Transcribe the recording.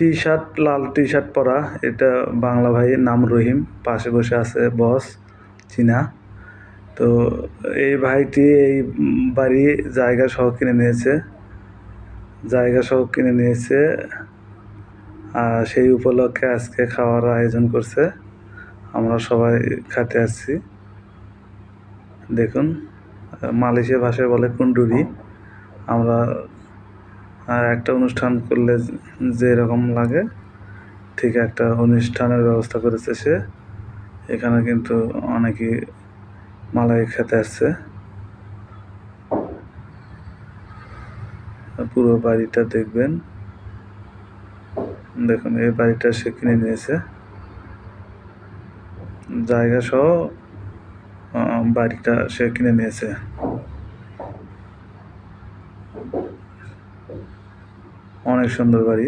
T shirt লাল T shirt পরা। এটা বাংলা ভাই নাম রহিম। পাশে বসে আছে বস, চীনা। তো এই ভাইটি এই বাড়ি জায়গা সহ কিনে নিয়েছে। জায়গা সহ কিনে নিয়েছে। আর সেই উপলক্ষে আজকে খাওয়ার আয়োজন করছে। আমরা সবাই খেতে আসছি। দেখুন, মালয়েশিয়া ভাষায় বলে কুন্ডুরি আমরা আর একটা অনুষ্ঠান করলে যে এরকম লাগে, ঠিক একটা অনুষ্ঠানের ব্যবস্থা করেছে সে। এখানে কিন্তু অনেকেই মালাই খেতে আসছে। পুরো বাড়িটা দেখবেন। দেখুন, এই বাড়িটা সে কিনে নিয়েছে। জায়গা সহ বাড়িটা সে কিনে নিয়েছে। অনেক সুন্দর বাড়ি।